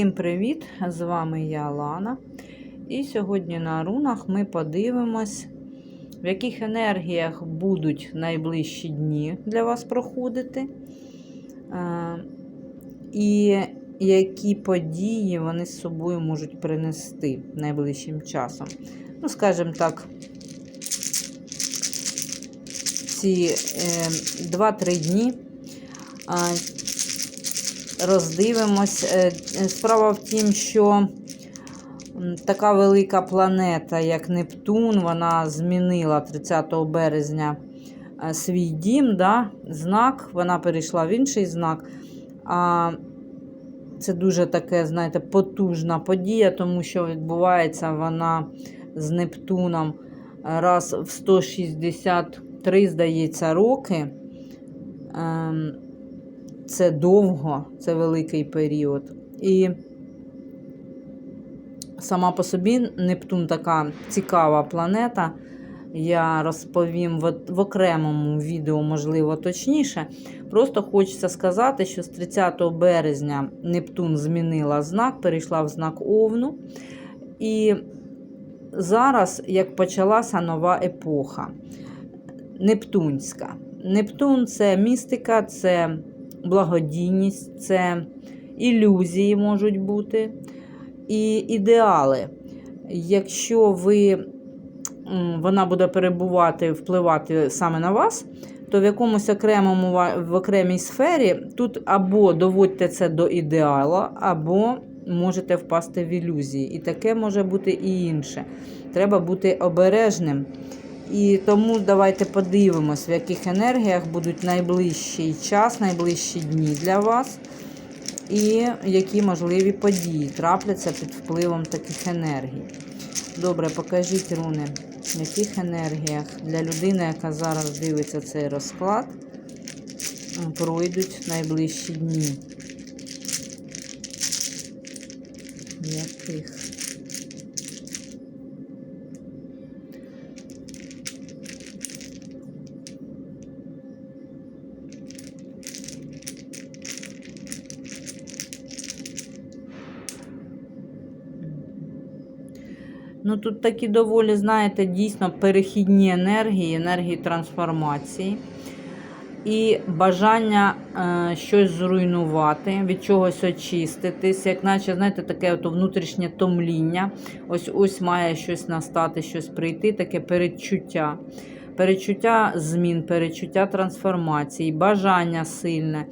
Всім привіт! З вами я Лана. І сьогодні на рунах ми подивимось, в яких енергіях будуть найближчі дні для вас проходити. Е, І які події вони з собою можуть принести найближчим часом. Ну, скажімо так, ці 2-3 дні. Роздивимось. Е, Справа в тім, що така велика планета, як Нептун, вона змінила 30 березня е, свій дім, да, знак, вона перейшла в інший знак. А це дуже таке, знаєте, потужна подія, тому що відбувається вона з Нептуном раз в 163, здається, роки. Це довго, це великий період. І сама по собі Нептун така цікава планета. Я розповім в, в окремому відео, можливо, точніше. Просто хочеться сказати, що з 30 березня Нептун змінила знак, перейшла в знак Овну. І зараз, як почалася нова епоха, Нептунська. Нептун це містика, це благодійність, це ілюзії можуть бути і ідеали. Якщо ви, вона буде перебувати, впливати саме на вас, то в якомусь окремому в окремій сфері тут або доводьте це до ідеалу, або можете впасти в ілюзії. І таке може бути і інше. Треба бути обережним. І тому давайте подивимось, в яких енергіях будуть найближчий час, найближчі дні для вас, і які можливі події трапляться під впливом таких енергій. Добре, покажіть руни, в яких енергіях для людини, яка зараз дивиться цей розклад, пройдуть найближчі дні. Яких? Ну, тут такі доволі, знаєте, дійсно перехідні енергії, енергії трансформації. І бажання е, щось зруйнувати, від чогось очиститись, як наче, знаєте, таке от внутрішнє томління. Ось ось має щось настати, щось прийти, таке передчуття. Перечуття змін, перечуття трансформації, бажання сильне,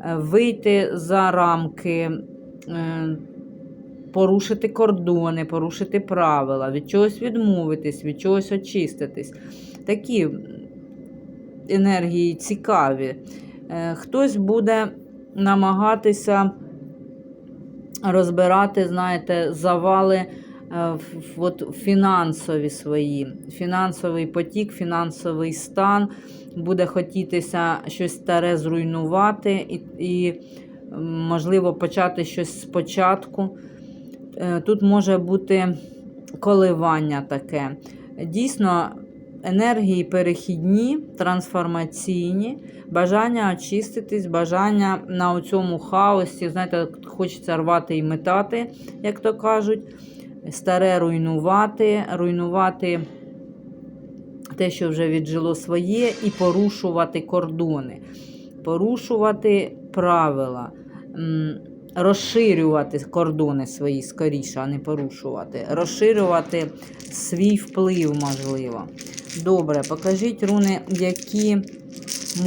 е, вийти за рамки. Порушити кордони, порушити правила, від чогось відмовитись, від чогось очиститись. Такі енергії цікаві. Е, хтось буде намагатися розбирати, знаєте, завали е, от фінансові свої, фінансовий потік, фінансовий стан. Буде хотітися щось старе зруйнувати і, і можливо, почати щось спочатку. Е, тут може бути коливання таке. Дійсно, енергії перехідні, трансформаційні, бажання очиститись, бажання на цьому хаосі, знаєте, хочеться рвати і метати, як то кажуть, старе руйнувати, руйнувати те, що вже віджило своє, і порушувати кордони, порушувати правила розширювати кордони свої скоріше, а не порушувати. Розширювати свій вплив, можливо. Добре, покажіть руни, які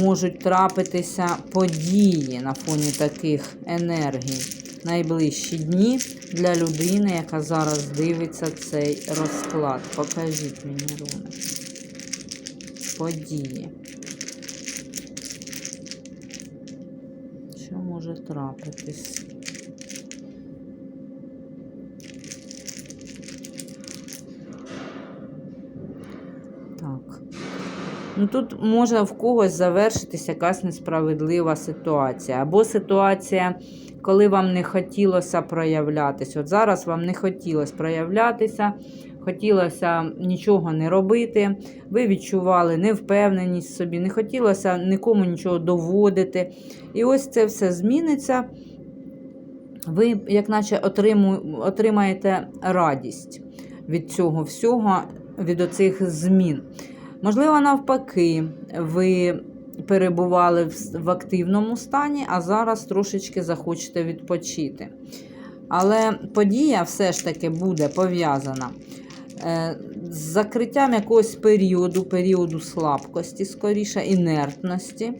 можуть трапитися події на фоні таких енергій. Найближчі дні для людини, яка зараз дивиться цей розклад. Покажіть мені руни. Події. Що може трапитись? Так. Ну, Тут може в когось завершитися якась несправедлива ситуація. Або ситуація, коли вам не хотілося проявлятися. От зараз вам не хотілося проявлятися, хотілося нічого не робити. Ви відчували невпевненість собі, не хотілося нікому нічого доводити. І ось це все зміниться. ви, як наче, отримаєте радість від цього всього, від оцих змін. Можливо, навпаки, ви перебували в, активному стані, а зараз трошечки захочете відпочити. Але подія все ж таки буде пов'язана е, з закриттям якогось періоду, періоду слабкості, скоріше, інертності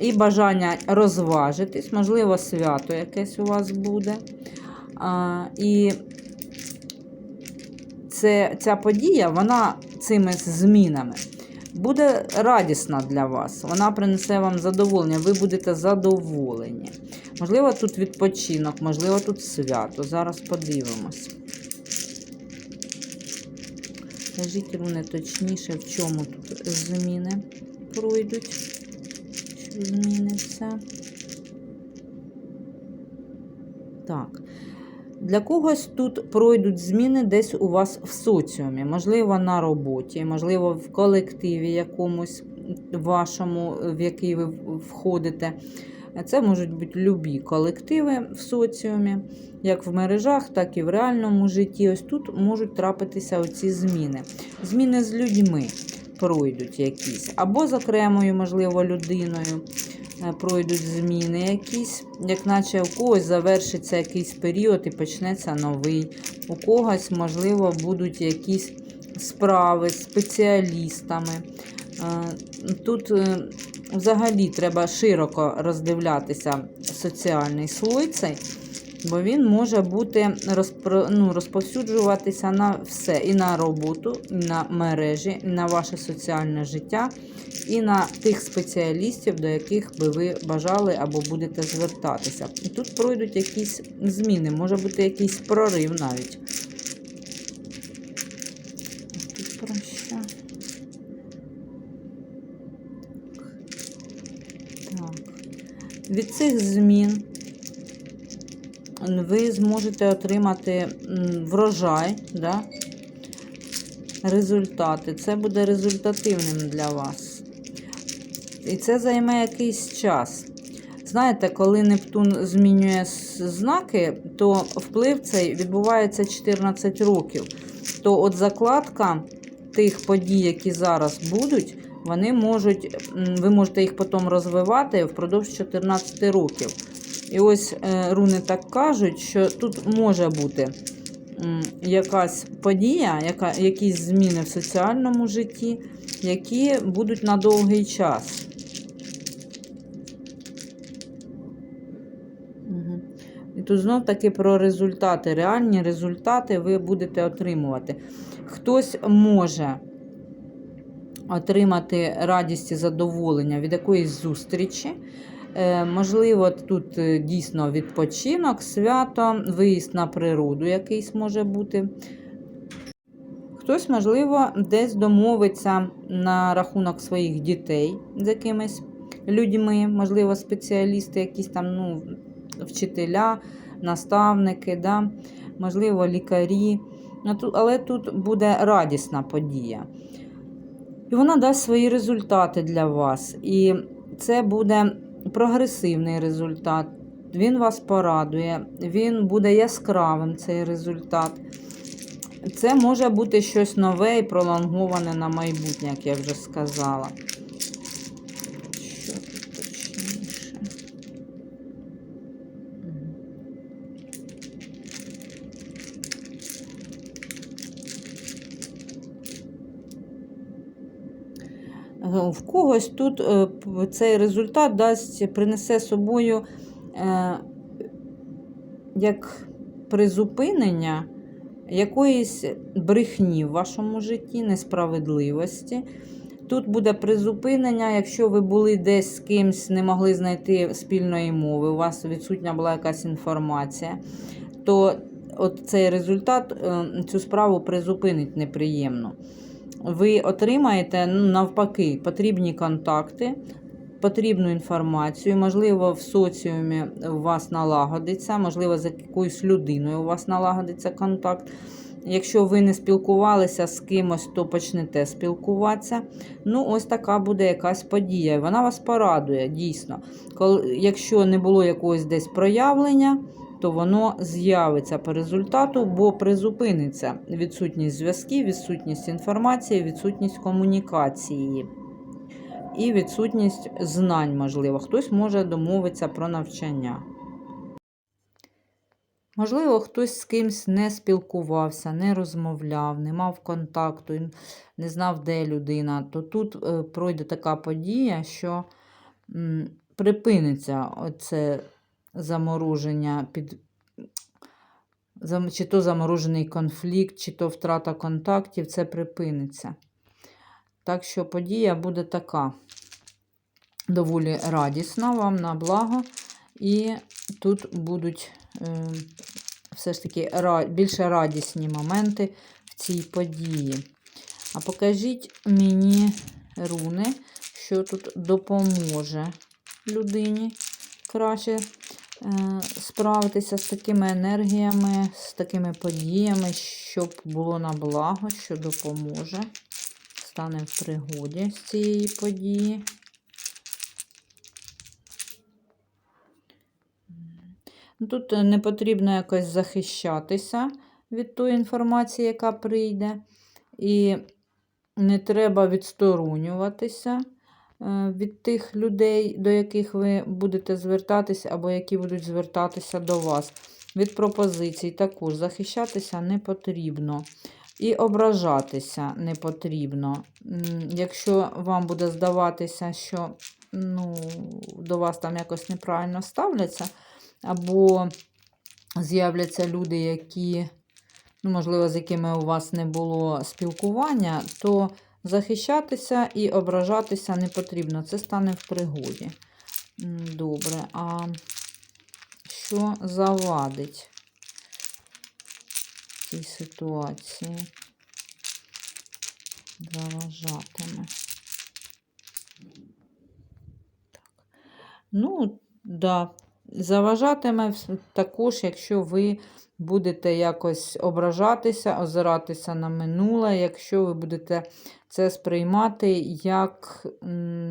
і бажання розважитись, можливо, свято якесь у вас буде. І це, ця подія, вона цими змінами буде радісна для вас. Вона принесе вам задоволення, ви будете задоволені. Можливо, тут відпочинок, можливо, тут свято. Зараз подивимось. Скажіть руни точніше, в чому тут зміни пройдуть. Що зміниться? Так. Для когось тут пройдуть зміни десь у вас в соціумі, можливо, на роботі, можливо, в колективі якомусь вашому, в який ви входите. Це можуть бути любі колективи в соціумі, як в мережах, так і в реальному житті. Ось тут можуть трапитися оці зміни. Зміни з людьми пройдуть якісь, або з окремою, можливо, людиною пройдуть зміни якісь, як наче у когось завершиться якийсь період і почнеться новий. У когось, можливо, будуть якісь справи з спеціалістами. Е, Тут е, взагалі треба широко роздивлятися соціальний слой цей, бо він може бути розпро, ну, розповсюджуватися на все. І на роботу, і на мережі, і на ваше соціальне життя, і на тих спеціалістів, до яких би ви бажали або будете звертатися. І тут пройдуть якісь зміни, може бути якийсь прорив навіть. Так. Від цих змін ви зможете отримати врожай, да? результати. Це буде результативним для вас. І це займе якийсь час. Знаєте, коли Нептун змінює знаки, то вплив цей відбувається 14 років. То от закладка тих подій, які зараз будуть, вони можуть, ви можете їх потім розвивати впродовж 14 років. І ось е, руни так кажуть, що тут може бути якась подія, яка, якісь зміни в соціальному житті, які будуть на довгий час. І тут знов таки про результати. Реальні результати ви будете отримувати. Хтось може отримати радість і задоволення від якоїсь зустрічі. Е, Можливо, тут е, дійсно відпочинок, свято, виїзд на природу якийсь може бути. Хтось, можливо, десь домовиться на рахунок своїх дітей з якимись людьми, можливо, спеціалісти, якісь там ну, вчителя, наставники, да? можливо, лікарі. Ну, Але тут буде радісна подія. І вона дасть свої результати для вас. І це буде прогресивний результат. Він вас порадує, він буде яскравим, цей результат. Це може бути щось нове і пролонговане на майбутнє, як я вже сказала. В когось тут е, цей результат дасть, принесе собою е, як призупинення якоїсь брехні в вашому житті, несправедливості. Тут буде призупинення, якщо ви були десь з кимсь, не могли знайти спільної мови, у вас відсутня була якась інформація, то от цей результат е, цю справу призупинить неприємно. Ви отримаєте ну, навпаки потрібні контакти, потрібну інформацію, можливо, в соціумі у вас налагодиться, можливо, з якоюсь людиною у вас налагодиться контакт. Якщо ви не спілкувалися з кимось, то почнете спілкуватися. Ну, ось така буде якась подія. Вона вас порадує, дійсно. Якщо не було якогось десь проявлення то воно з'явиться по результату, бо призупиниться відсутність зв'язків, відсутність інформації, відсутність комунікації і відсутність знань, можливо. Хтось може домовитися про навчання. Можливо, хтось з кимсь не спілкувався, не розмовляв, не мав контакту, не знав, де людина, то тут е, пройде така подія, що припиниться оце замороження під. Чи то заморожений конфлікт, чи то втрата контактів, це припиниться. Так що подія буде така доволі радісна вам на благо. І тут будуть е, все ж таки ра- більше радісні моменти в цій події. А покажіть мені руни, що тут допоможе людині краще справитися з такими енергіями, з такими подіями, щоб було на благо, що допоможе. Стане в пригоді з цієї події. Тут е, не потрібно якось захищатися від тої інформації, яка прийде. І не треба відсторонюватися е, від тих людей, до яких ви будете звертатися, або які будуть звертатися до вас. Від пропозицій також захищатися не потрібно. І ображатися не потрібно. Якщо вам буде здаватися, що ну, до вас там якось неправильно ставляться, або з'являться люди, які, ну, можливо, з якими у вас не було спілкування, то захищатися і ображатися не потрібно. Це стане в пригоді. Добре, а що завадить цій ситуації? Заважатиме. Так. Ну, да, заважатиме також, якщо ви будете якось ображатися, озиратися на минуле, якщо ви будете це сприймати як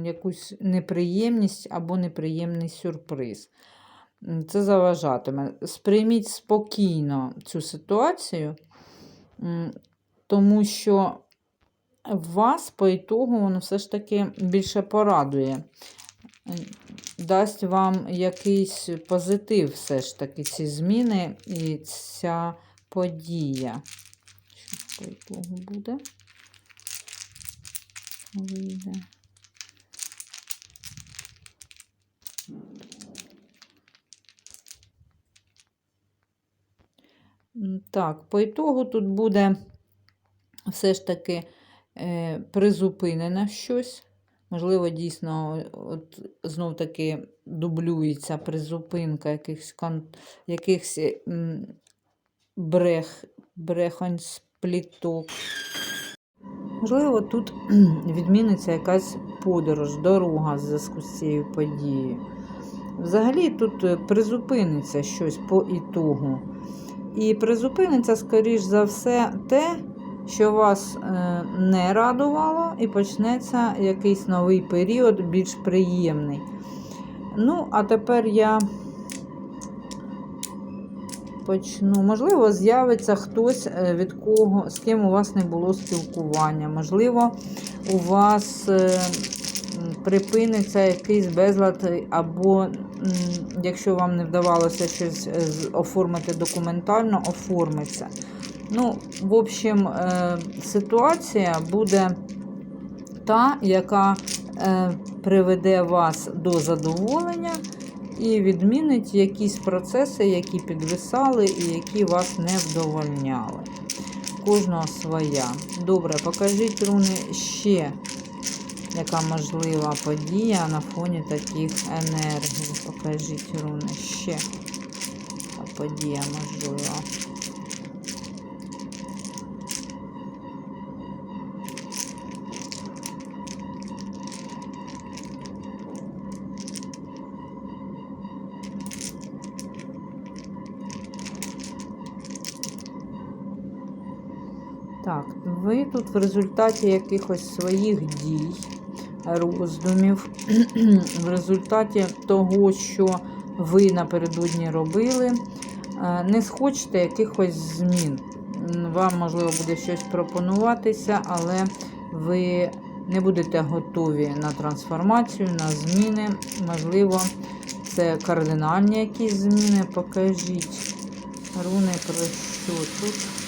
якусь неприємність або неприємний сюрприз. Це заважатиме. Сприйміть спокійно цю ситуацію, тому що вас по ітогу воно все ж таки більше порадує дасть вам якийсь позитив, все ж таки, ці зміни і ця подія. Що по буде? Вийде. Так, по ітогу тут буде все ж таки е, призупинено щось. Можливо, дійсно, от знов таки дублюється призупинка якихось, кон... якихось брех, брехонь спліток. Можливо, тут відміниться якась подорож, дорога в зв'язку з цією подією. Взагалі тут е, призупиниться щось по ітогу. І призупиниться, скоріш за все, те, що вас е, не радувало, і почнеться якийсь новий період, більш приємний. Ну, а тепер я почну. Можливо, з'явиться хтось, е, від кого, з ким у вас не було спілкування. Можливо, у вас е, припиниться якийсь безлад, або якщо вам не вдавалося щось оформити документально, оформиться. Ну, в общем, е, ситуація буде та, яка е, приведе вас до задоволення і відмінить якісь процеси, які підвисали і які вас не вдовольняли. Кожного своя. Добре, покажіть руни ще, яка можлива подія на фоні таких енергій. Покажіть руни ще. Подія можлива. Так, ви тут в результаті якихось своїх дій, роздумів, в результаті того, що ви напередодні робили, е, не схочете якихось змін. Вам, можливо, буде щось пропонуватися, але ви не будете готові на трансформацію, на зміни. Можливо, це кардинальні якісь зміни. Покажіть руни про що тут.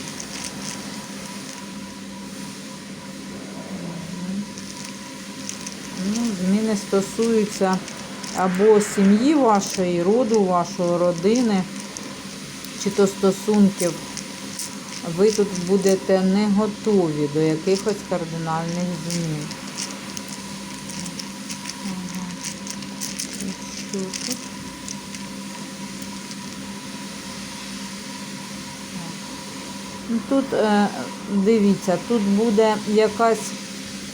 Ну, зміни стосуються або сім'ї вашої, роду, вашої родини, чи то стосунків. Ви тут будете не готові до якихось кардинальних змін. Ага. Тут? Ну, е, дивіться, тут буде якась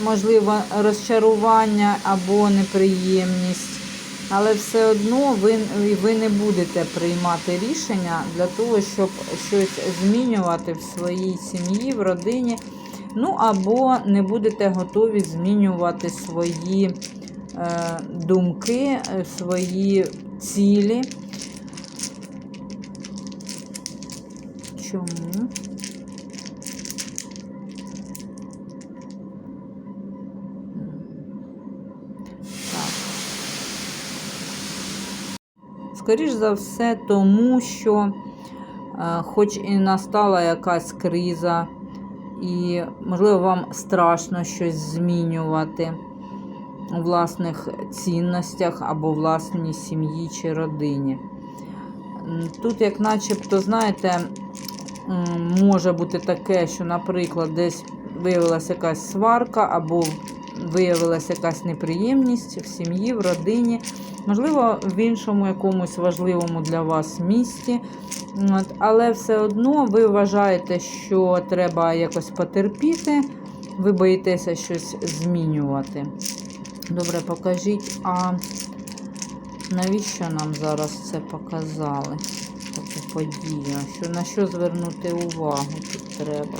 можливо розчарування або неприємність, але все одно ви, ви не будете приймати рішення для того, щоб щось змінювати в своїй сім'ї, в родині. Ну або не будете готові змінювати свої е, думки, свої цілі. Чому? Скоріш за все, тому що, е, хоч і настала якась криза, і, можливо, вам страшно щось змінювати у власних цінностях або власній сім'ї чи родині. Тут, як начебто, знаєте, може бути таке, що, наприклад, десь виявилася якась сварка, або виявилася якась неприємність в сім'ї, в родині, можливо, в іншому якомусь важливому для вас місті. Але все одно ви вважаєте, що треба якось потерпіти, ви боїтеся щось змінювати. Добре, покажіть, а навіщо нам зараз це показали? Таку подію? Що, на що звернути увагу тут треба?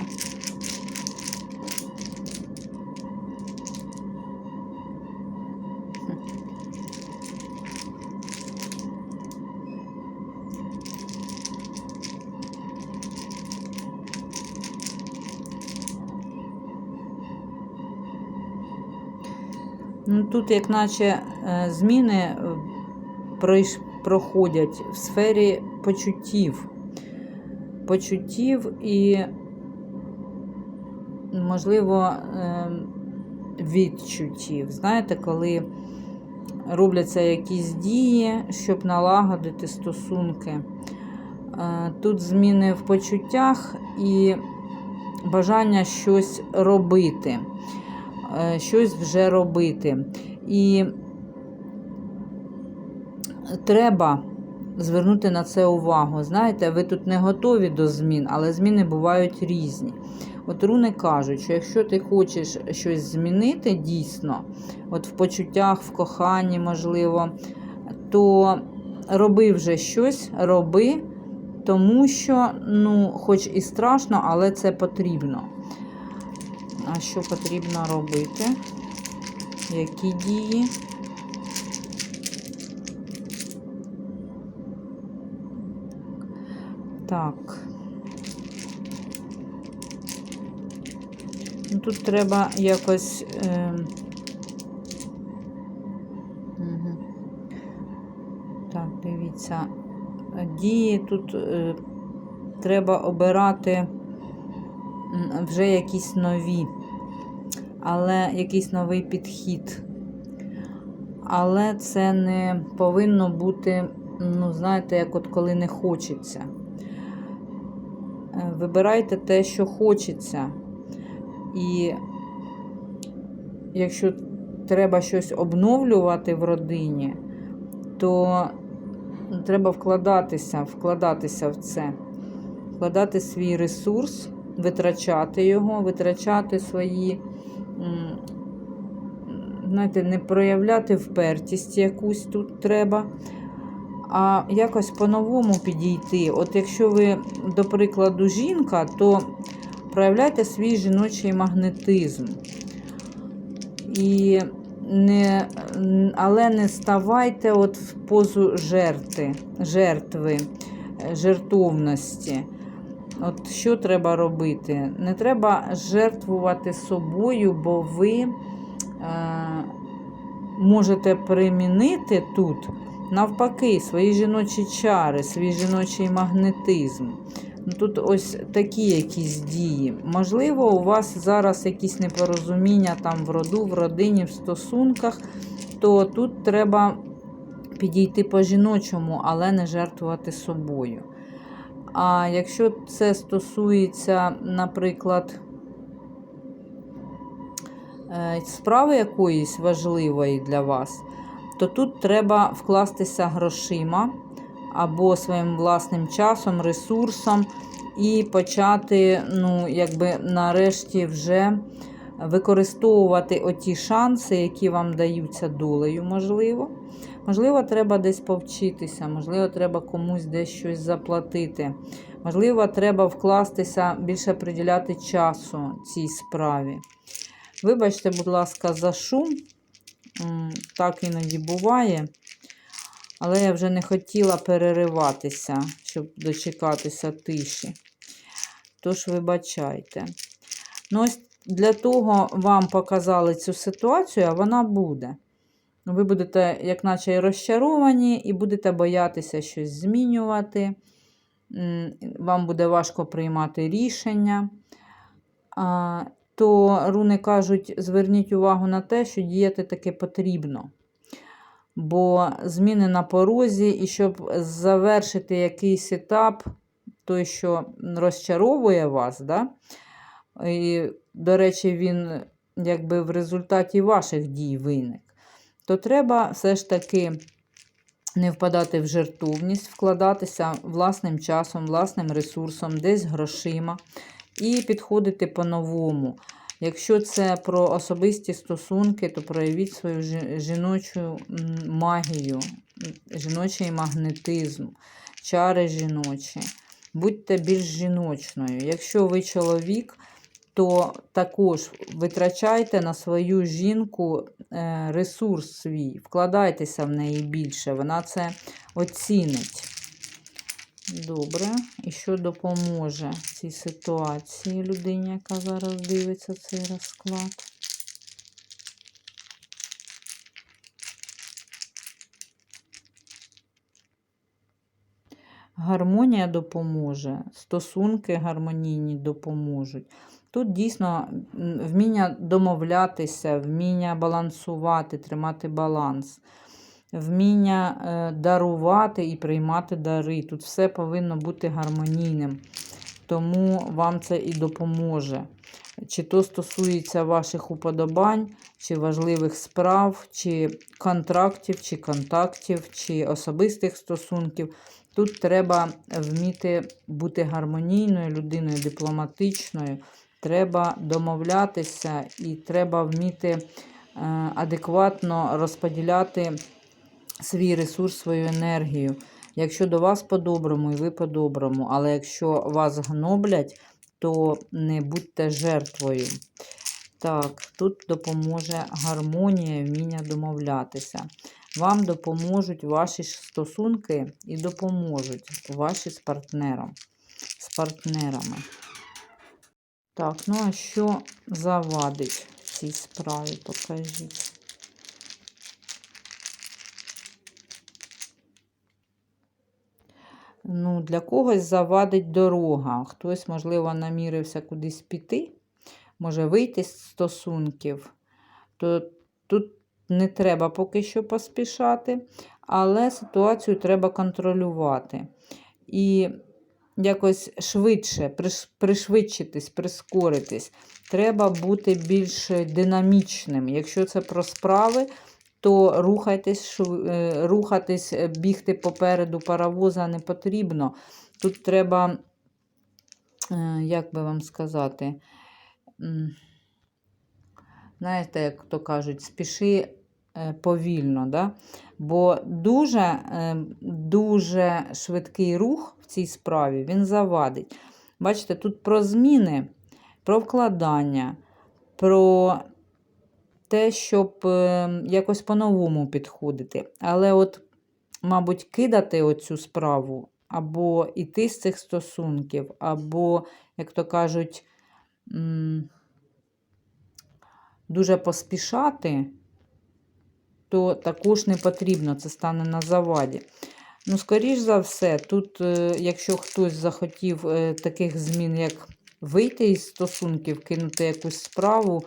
Тут, як наче е, зміни е, проходять в сфері почуттів. Почуттів і, можливо, е, відчуттів. Знаєте, коли робляться якісь дії, щоб налагодити стосунки. Тут зміни в почуттях і бажання щось робити щось вже робити. І треба звернути на це увагу. Знаєте, ви тут не готові до змін, але зміни бувають різні. От руни кажуть, що якщо ти хочеш щось змінити дійсно, от в почуттях, в коханні, можливо, то роби вже щось, роби, тому що, ну, хоч і страшно, але це потрібно. А що потрібно робити? Які дії? Так. Ну, Тут треба якось. Е... Так, дивіться. Дії тут е... треба обирати вже якісь нові, але якийсь новий підхід. Але це не повинно бути, ну, знаєте, як от коли не хочеться. Е, Вибирайте те, що хочеться. І якщо треба щось обновлювати в родині, то треба вкладатися, вкладатися в це, вкладати свій ресурс, витрачати його, витрачати свої, знаєте, не проявляти впертість якусь тут треба, а якось по-новому підійти. От якщо ви, до прикладу, жінка, то проявляйте свій жіночий магнетизм. І не, але не ставайте от в позу жертви. жертви. жертовності. От що треба робити? Не треба жертвувати собою, бо ви е, можете примінити тут, навпаки, свої жіночі чари, свій жіночий магнетизм. Ну, Тут ось такі якісь дії. Можливо, у вас зараз якісь непорозуміння там в роду, в родині, в стосунках, то тут треба підійти по-жіночому, але не жертвувати собою. А якщо це стосується, наприклад, е, справи якоїсь важливої для вас, то тут треба вкластися грошима або своїм власним часом, ресурсом і почати, ну, якби нарешті вже використовувати оті шанси, які вам даються долею, можливо. Можливо, треба десь повчитися, можливо, треба комусь десь щось заплатити. Можливо, треба вкластися, більше приділяти часу цій справі. Вибачте, будь ласка, за шум. Так іноді буває. Але я вже не хотіла перериватися, щоб дочекатися тиші. Тож, вибачайте. Ну, ось для того вам показали цю ситуацію, а вона буде. Ви будете, як наче, розчаровані, і будете боятися щось змінювати. Вам буде важко приймати рішення. То руни кажуть, зверніть увагу на те, що діяти таки потрібно. Бо зміни на порозі, і щоб завершити якийсь етап, той, що розчаровує вас, да? і, до речі, він якби в результаті ваших дій виник, то треба все ж таки не впадати в жертовність, вкладатися власним часом, власним ресурсом, десь грошима, і підходити по-новому. Якщо це про особисті стосунки, то проявіть свою жіночу магію, жіночий магнетизм, чари жіночі. Будьте більш жіночною. Якщо ви чоловік, то також витрачайте на свою жінку е, ресурс свій, вкладайтеся в неї більше, вона це оцінить. Добре. І що допоможе цій ситуації людині, яка зараз дивиться цей розклад? Гармонія допоможе, стосунки гармонійні допоможуть. Тут дійсно вміння домовлятися, вміння балансувати, тримати баланс, вміння е, дарувати і приймати дари. Тут все повинно бути гармонійним. Тому вам це і допоможе. Чи то стосується ваших уподобань, чи важливих справ, чи контрактів, чи контактів, чи особистих стосунків. Тут треба вміти бути гармонійною людиною, дипломатичною. Треба домовлятися і треба вміти е, адекватно розподіляти свій ресурс, свою енергію. Якщо до вас по-доброму і ви по-доброму, але якщо вас гноблять, то не будьте жертвою. Так, тут допоможе гармонія, вміння домовлятися. Вам допоможуть ваші стосунки і допоможуть ваші з партнером, з партнерами. Так, ну а що завадить в цій справі? Покажіть. Ну, для когось завадить дорога. Хтось, можливо, намірився кудись піти, може вийти з стосунків. То тут не треба поки що поспішати, але ситуацію треба контролювати. І якось швидше пришвидшитись, прискоритись. Треба бути більш динамічним. Якщо це про справи, то рухайтесь, е, рухатись, е, бігти попереду паровоза не потрібно. Тут треба, е, як би вам сказати, знаєте, як то кажуть, спіши повільно. Да? Бо дуже, е, дуже швидкий рух в цій справі він завадить. Бачите, тут про зміни, про вкладання, про те, щоб е, якось по-новому підходити. Але, от, мабуть, кидати оцю справу або іти з цих стосунків, або, як то кажуть, дуже поспішати, то також не потрібно, це стане на заваді. Ну, скоріш за все, тут, е, якщо хтось захотів е, таких змін, як вийти із стосунків, кинути якусь справу,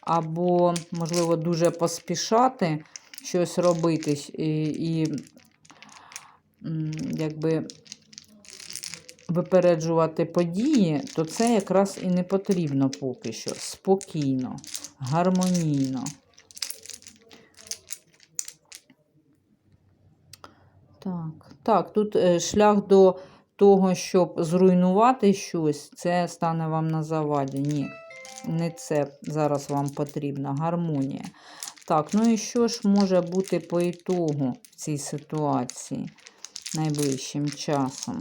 або, можливо, дуже поспішати щось робити і, і якби випереджувати події, то це якраз і не потрібно поки що. Спокійно, гармонійно. Так, так, тут е, шлях до того, щоб зруйнувати щось, це стане вам на заваді. Ні, не це зараз вам потрібна гармонія. Так, ну і що ж може бути по ітогу в цій ситуації найближчим часом?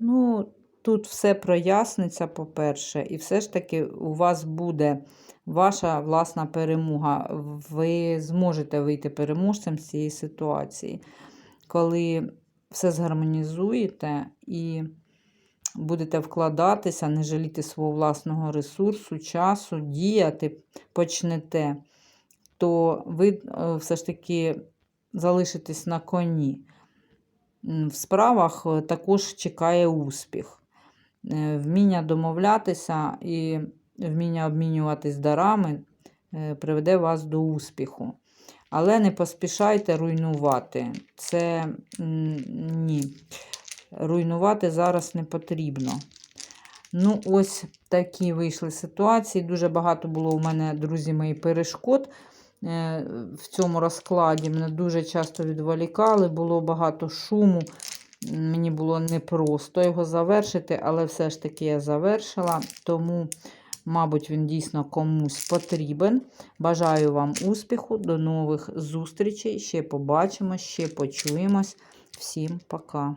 Ну, тут все проясниться, по-перше, і все ж таки у вас буде ваша власна перемога. Ви зможете вийти переможцем з цієї ситуації, коли все згармонізуєте і будете вкладатися, не жаліти свого власного ресурсу, часу, діяти почнете, то ви е, все ж таки залишитесь на коні. В справах е, також чекає успіх. Е, Вміння домовлятися і вміння обмінюватись дарами е, приведе вас до успіху. Але не поспішайте руйнувати. Це ні. Руйнувати зараз не потрібно. Ну, ось такі вийшли ситуації. Дуже багато було у мене, друзі мої, перешкод е, в цьому розкладі. Мене дуже часто відволікали, було багато шуму. Мені було непросто його завершити, але все ж таки я завершила. Тому, мабуть, він дійсно комусь потрібен. Бажаю вам успіху, до нових зустрічей. Ще побачимо, ще почуємось. Всім пока.